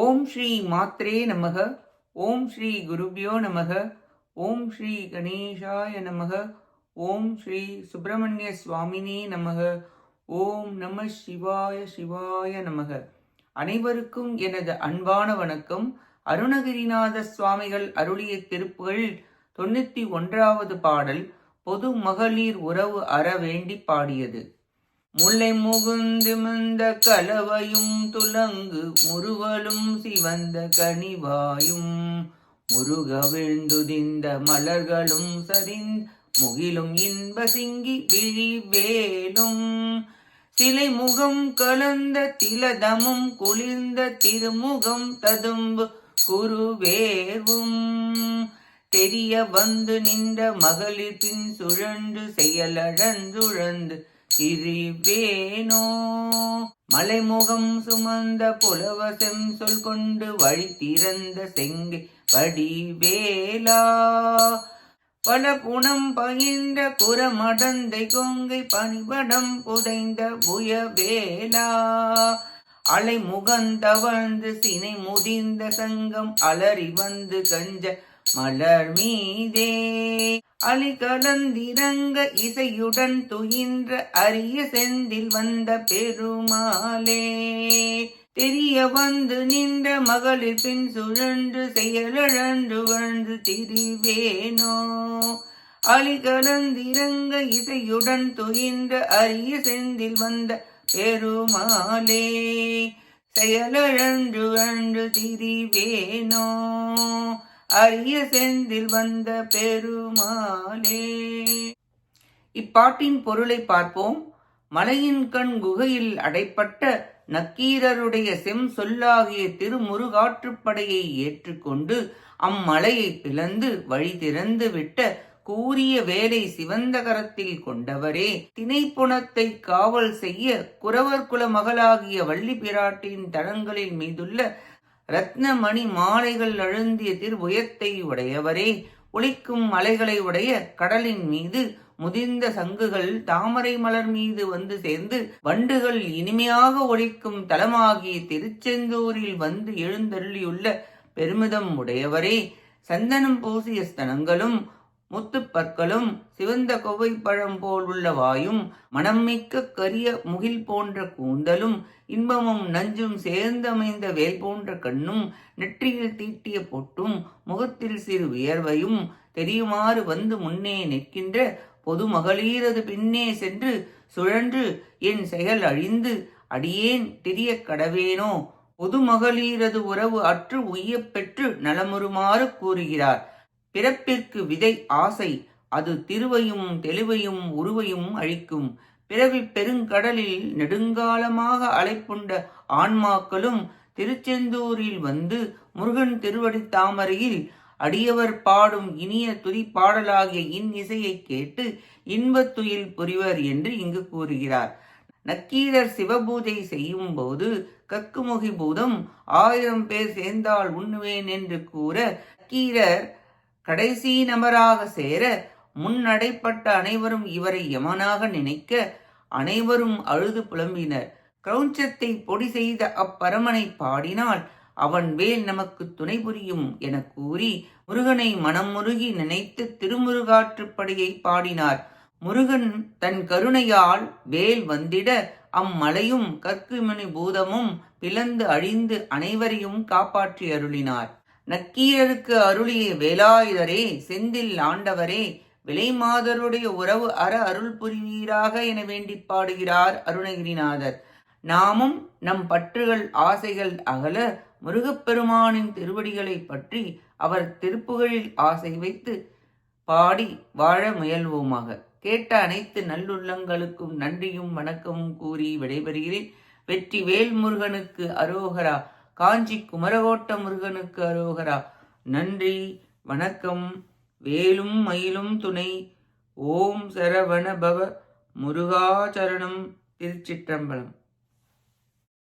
ஓம் ஸ்ரீ மாத்ரே நமக ஓம் ஸ்ரீ குருபியோ நமக ஓம் ஸ்ரீ கணேஷாய நமக ஓம் ஸ்ரீ சுப்பிரமணிய சுவாமினே நமக ஓம் நம சிவாய சிவாய நமக. அனைவருக்கும் எனது அன்பான வணக்கம். அருணகிரிநாத சுவாமிகள் அருளிய திருப்புகள் தொண்ணூற்றி ஒன்றாவது பாடல் பொது மகளிர் உறவு அற வேண்டி பாடியது. முல்லை முகுந்து மந்த கலவையும் துலங்கு முருவலும் சிவந்த கனிவாயும். முருக விழுந்துதிந்த மலர்களும் சரிந்த முகிலும் இன்ப சிங்கி விழிவேலும். சிலை முகம் கலந்த திலதமும் குளிர்ந்த திருமுகம் ததும்பு குருவேவும். தெரிய வந்து நின்ற மகளிர் பின் சுழன்று செயலழந்துழந்து திரிவேனோ மலைமுகம் சுமந்த புலவசம் சொல் கொண்டு வழி திறந்த செங்கை படிவேலா பல புனம் பகிர்ந்த குரமடந்தை கொங்கை பனிபடம் புதைந்த புயவேலா? அலை முகந்தவழ்ந்து சினை முதிர்ந்த சங்கம் அலறி வந்து கஞ்ச மலர் மீதே. அலி கலந்திரங்க இசையுடன் துயின்ற அரிய செந்தில் வந்த பெருமாளே. தெரிய வந்து நின்ற மகளிர் பின் சுழன்று செயலழன்று வாழ்ந்து திரிவேனோ. அலி கலந்திரங்க இசையுடன் துயின்ற அரிய செந்தில் வந்த பெருமாளே. செயலழன்று வாழ்ந்து திரிவேனோ. அரிய செந்தில் வந்த பெருமாளே. இப்பாட்டின் பொருளை பார்ப்போம். மலையின் கண் குகையில் அடைப்பட்ட நக்கீரருடைய செம் சொல்லாகிய திருமுருகாற்றுப்படையை ஏற்றுக்கொண்டு அம்மலையை பிளந்து வழி திறந்து விட்ட கூறிய வேலை சிவந்த கரத்தில் கொண்டவரே. திணைப்புணத்தை காவல் செய்ய குறவர் குல மகளாகிய வள்ளி பிராட்டியின் தடங்களின் மீதுள்ள ரத்னமணி மாலைகள் அழுந்திய திருபுயத்தை உடையவரே ஒளிக்கும் மலைகளை உடைய கடலின் மீது முதிர்ந்த சங்குகள் தாமரை மலர் மீது வந்து சேர்ந்து வண்டுகள் இனிமையாக ஒழிக்கும் தலமாகிய திருச்செந்தூரில் வந்து எழுந்தருளியுள்ள பெருமிதம் உடையவரே சந்தனம் பூசிய ஸ்தனங்களும் முத்துப்பற்களும் சிவந்த கொவைப்பழம் போல் உள்ள வாயும் மனம்மிக்க கரிய முகில் போன்ற கூந்தலும் இன்பமும் நஞ்சும் சேர்ந்தமைந்த வேல் போன்ற கண்ணும் நெற்றியில் தீட்டிய பொட்டும் முகத்தில் சிறு வியர்வையும் தெரியுமாறு வந்து முன்னே நிற்கின்ற பொது மகளிரது பின்னே சென்று சுழன்று என் செயல் அழிந்து அடியேன் திரிய கடவேனோ? பொது மகளிரது உறவு அற்று உய்யப் பெற்று நலமுறுமாறு கூறுகிறார். பிறப்பிற்கு விதை ஆசை அது திருவையும் தெளிவையும் உருவையும் அழிக்கும். பிறவி பெருங்கடலில் நெடுங்காலமாக அலைப்புண்ட ஆன்மாக்களும் திருச்செந்தூரில் வந்து முருகன் திருவடி தாமரையில் அடியவர் பாடும் இனிய துதி பாடலாகிய இன் இசையை கேட்டு இன்பத்துயில் புரிவர் என்று இங்கு கூறுகிறார். நக்கீரர் சிவபூஜை செய்யும் போது கக்குமுகி பூதம் ஆயிரம் பேர் சேர்ந்தால் உண்ணுவேன் என்று கூற நக்கீரர் கடைசி நபராக சேர முன்னடைப்பட்ட அனைவரும் இவரை யமனாக நினைக்க அனைவரும் அழுது புலம்பினர். கிரௌஞ்சத்தை பொடி செய்த அப்பரமனை பாடினால் அவன் வேல் நமக்கு துணை புரியும் என கூறி முருகனை மனம் முருகி நினைத்து திருமுருகாற்றுப்படியை பாடினார். முருகன் தன் கருணையால் வேல் வந்திட அம்மலையும் கற்குமணி பூதமும் பிளந்து அழிந்து அனைவரையும் காப்பாற்றி அருளினார். நக்கீரருக்கு அருளிய வேலாயுதரே செந்தில் ஆண்டவரே விலை மாதருடைய உறவு அற அருள் புரிவீராக என வேண்டி பாடுகிறார் அருணகிரிநாதர். நாமும் நம் பற்றுகள் ஆசைகள் அகல முருகப்பெருமானின் திருவடிகளை பற்றி அவர் திருப்புகளில் ஆசை வைத்து பாடி வாழ முயல்வோமாக. கேட்ட அனைத்து நல்லுள்ளங்களுக்கும் நன்றியும் வணக்கமும் கூறி விடைபெறுகிறேன். வெற்றி வேல்முருகனுக்கு அரோகரா. காஞ்சி குமரகோட்ட முருகனுக்கு அரோகரா. நன்றி வணக்கம். வேலும் மயிலும் துணை. ஓம் சரவண பவ முருகாச்சரணம் திருச்சிற்றம்பலம்.